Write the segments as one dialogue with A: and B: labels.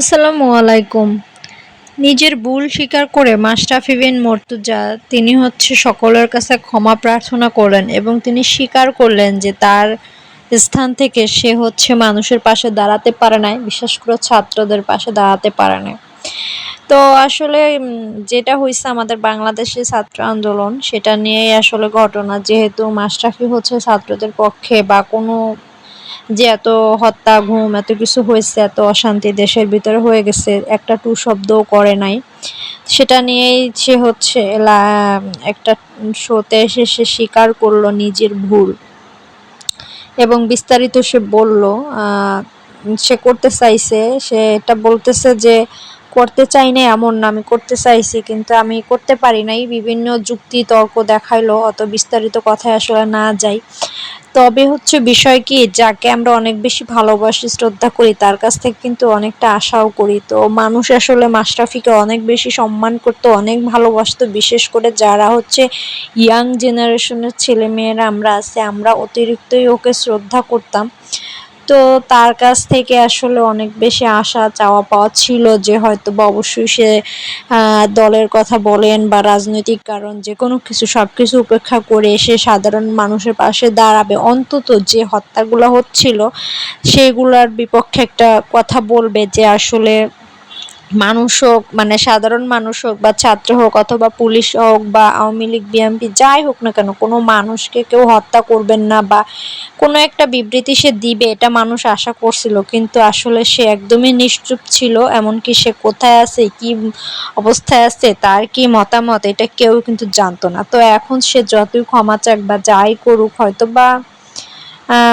A: আসসালামু আলাইকুম। নিজের ভুল স্বীকার করে মাশরাফি বিন মর্তুজা, তিনি হচ্ছে সকলের কাছে ক্ষমা প্রার্থনা করলেন এবং তিনি স্বীকার করলেন যে তার স্থান থেকে সে হচ্ছে মানুষের পাশে দাঁড়াতে পারে নাই, বিশেষ করে ছাত্রদের পাশে দাঁড়াতে পারে নাই। তো আসলে যেটা হয়েছে আমাদের বাংলাদেশে ছাত্র আন্দোলন, সেটা নিয়েই আসলে ঘটনা। যেহেতু মাশরাফি হচ্ছে ছাত্রদের পক্ষে বা কোনো যে এত হত্যা ঘুম এত কিছু হয়েছে, এত অশান্তি দেশের ভিতরে হয়ে গেছে, একটা টু শব্দও করে নাই। সেটা নিয়েই সে হচ্ছে একটা শোতে এসে সে স্বীকার করল নিজের ভুল। এবং বিস্তারিত সে বলল সে করতে চাইছে, সে এটা বলতেছে যে করতে চাই না, এমন না। আমি করতে চাইছি, কিন্তু আমি করতে পারি নাই। বিভিন্ন যুক্তি তর্ক দেখাইলো, অত বিস্তারিত কথায় আসলে না যাই। তবে হচ্ছে বিষয় কি, যাকে আমরা অনেক বেশি ভালোবাসি, শ্রদ্ধা করি, তার কাছ থেকে কিন্তু অনেকটা আশাও করি। তো মানুষ আসলে মাশরাফিকে অনেক বেশি সম্মান করতো, অনেক ভালোবাসতো, বিশেষ করে যারা হচ্ছে ইয়াং জেনারেশনের ছেলেমেয়েরা আমরা আছে, আমরা অতিরিক্তই ওকে শ্রদ্ধা করতাম। তো তার কাছ থেকে আসলে অনেক বেশি আশা, চাওয়া পাওয়া ছিল যে হয়তো বা অবশ্যই সে দলের কথা বলেন বা রাজনৈতিক কারণ যে কোনো কিছু সব কিছু উপেক্ষা করে সে সাধারণ মানুষের পাশে দাঁড়াবে। অন্তত যে হত্যাগুলো হচ্ছিল, সেগুলোর বিপক্ষে একটা কথা বলবে যে আসলে মানুষ হোক মানে সাধারণ মানুষ হোক বা ছাত্র হোক অথবা পুলিশ হোক বা আওয়ামী লীগ, বিএনপি, যাই হোক না কেন, কোনো মানুষকে কেউ হত্যা করবেন না বা কোনো একটা বিবৃতি সে দিবে, এটা মানুষ আশা করছিল। কিন্তু আসলে সে একদমই নিশ্চুপ ছিল, এমনকি সে কোথায় আছে, কি অবস্থায় আছে, তার কি মতামত, এটা কেউ কিন্তু জানতো না। তো এখন সে যতই ক্ষমা চাক বা যাই করুক হয়তো বা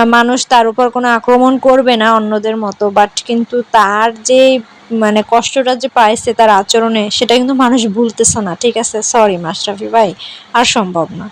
A: মানুষ তার উপর কোনো আক্রমণ করবে না অন্যদের মতো বাট কিন্তু তার যে মানে কষ্টটা যে পাইছে তার আচরণে, সেটা কিন্তু মানুষ ভুলতেছে না। ঠিক আছে? সরি মাশরাফি ভাই, আর সম্ভব না।